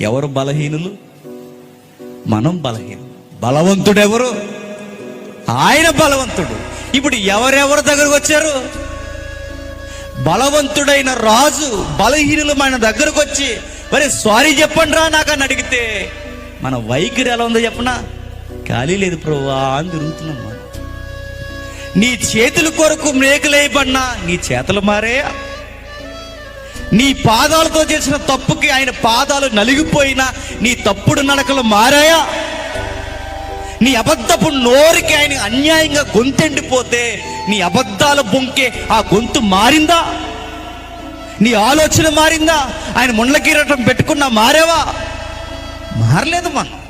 ఎవరు బలహీనులు? మనం బలహీనం బలవంతుడు ఎవరు ఆయన బలవంతుడు. ఇప్పుడు ఎవరెవరు దగ్గరకు వచ్చారు? బలవంతుడైన రాజు బలహీనులు మన దగ్గరకు వచ్చి మరి సారీ చెప్పండి రా నాకు అని అడిగితే మన వైఖరి ఎలా ఉందో చెప్పనా? ఖాళీ లేదు ప్రభువా అని తిరుగుతున్నాం నీ చేతుల కొరకు మేకలేయబడినా నీ చేతులు మారే నీ పాదాలతో చేసిన తప్పుకి ఆయన పాదాలు నలిగిపోయినా నీ తప్పుడు నడకలు మారాయా? నీ అబద్ధపు నోరికి ఆయన అన్యాయంగా గొంతెండిపోతే నీ అబద్ధాల బొంకే ఆ గొంతు మారిందా? నీ ఆలోచన మారిందా? ఆయన ముండ్ల కిరీటం పెట్టుకున్నా మారేవా? మారలేదు మనం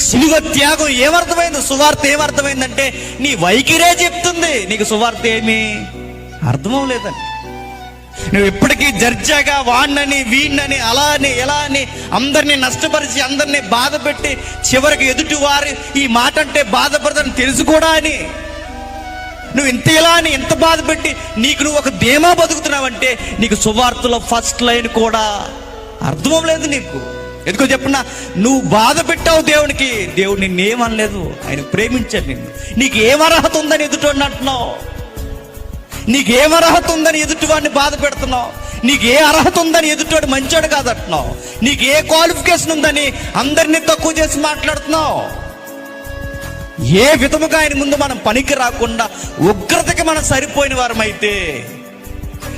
సిలువ త్యాగం ఏమర్థమైంది సువార్త ఏమర్థమైందంటే నీ వైఖరే చెప్తుంది. నీకు సువార్త ఏమి? అర్థమవలేదని. నువ్వు ఎప్పటికీ జర్జాగా వాణ్ణని వీణ్ణని అలా అని ఎలా అని అందరినీ నష్టపరిచి అందరినీ బాధ పెట్టి చివరికి ఎదుటి వారి ఈ మాట అంటే బాధపడదని తెలుసు కూడా అని. నువ్వు ఇంత ఇలా అని ఎంత బాధ పెట్టి నీకు నువ్వు ఒక ధీమా బతుకుతున్నావంటే నీకు సువార్తలో ఫస్ట్ లైన్ కూడా అర్థం లేదు నీకు. ఎందుకో చెప్పున్నా నువ్వు బాధ పెట్టావు దేవునికి దేవుడు నిన్నేమనలేదు ఆయన ప్రేమించాడు నిన్ను. నీకు ఏం అర్హత ఉందని ఎదుటి అంటున్నావు? నీకేం అర్హత ఉందని ఎదుటివాడిని బాధ పెడుతున్నావు? నీకు ఏ అర్హత ఉందని ఎదుటివాడు మంచోడు కాదంటున్నావు? నీకు ఏ క్వాలిఫికేషన్ ఉందని అందరినీ తక్కువ చేసి మాట్లాడుతున్నావు? ఏ విధముగా ఆయన ముందు మనం పనికి రాకుండా ఉగ్రతకి మనం సరిపోయిన వారమైతే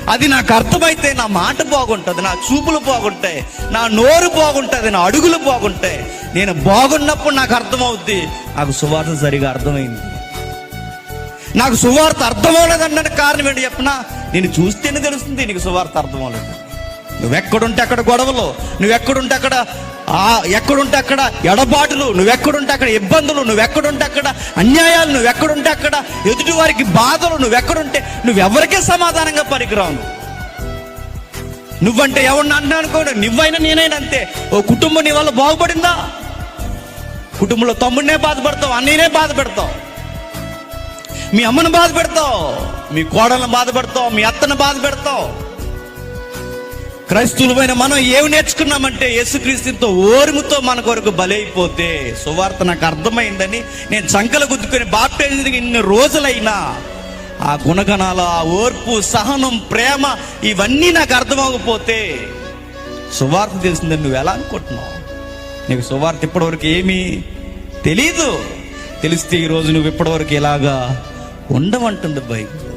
అది నాకు అర్థమైతే నా మాట బాగుంటుంది నా చూపులు బాగుంటాయి నా నోరు బాగుంటుంది నా అడుగులు బాగుంటాయి. నేను బాగున్నప్పుడు నాకు అర్థమవుద్ది. నాకు సువాసన సరిగా అర్థమైంది. నాకు సువార్త అర్థమవలేదన్న కారణం ఏంటి చెప్పనా? నేను చూస్తేనే తెలుస్తుంది నీకు సువార్త అర్థమవలేదు. నువ్వెక్కడుంటే అక్కడ గొడవలు నువ్వెక్కడుంటే అక్కడ ఆ ఎక్కడుంటే అక్కడ ఎడబాటులు నువ్వెక్కడుంటే అక్కడ ఇబ్బందులు నువ్వెక్కడుంటే అక్కడ అన్యాయాలు నువ్వెక్కడుంటే అక్కడ ఎదుటి వారికి బాధలు నువ్వెక్కడుంటే నువ్వెవరికే సమాధానంగా పనికిరావు నువ్వంటే ఎవరిని అన్నా అనుకోండి నువ్వైనా నేనైనా అంతే. ఓ కుటుంబం నీ వల్ల బాగుపడిందా? కుటుంబంలో తమ్ముడినే బాధపడతావు అన్నీనే బాధపడతావు. మీ అమ్మను బాధ పెడతావు మీ కోడలను బాధ పెడతావు మీ అత్తను బాధ పెడతావు. క్రైస్తువులమైన మనం ఏమి నేర్చుకున్నామంటే యేసుక్రీస్తుతో ఓర్ముతో మన కొరకు బలైపోతే సువార్త నాకు అర్థమైందని నేను చంకలు గుద్దుకొని బాప్టైజ్ ఇన్ని రోజులైనా ఆ గుణగణాలు ఆ ఓర్పు సహనం ప్రేమ ఇవన్నీ నాకు అర్థమవకపోతే సువార్త తెలిసిందని నువ్వు ఎలా అనుకుంటున్నావు? నీకు సువార్త ఇప్పటివరకు ఏమీ తెలీదు. తెలిస్తే ఈరోజు నువ్వు ఇప్పటివరకు ఇలాగా ఉండమంటుంది బైబిల్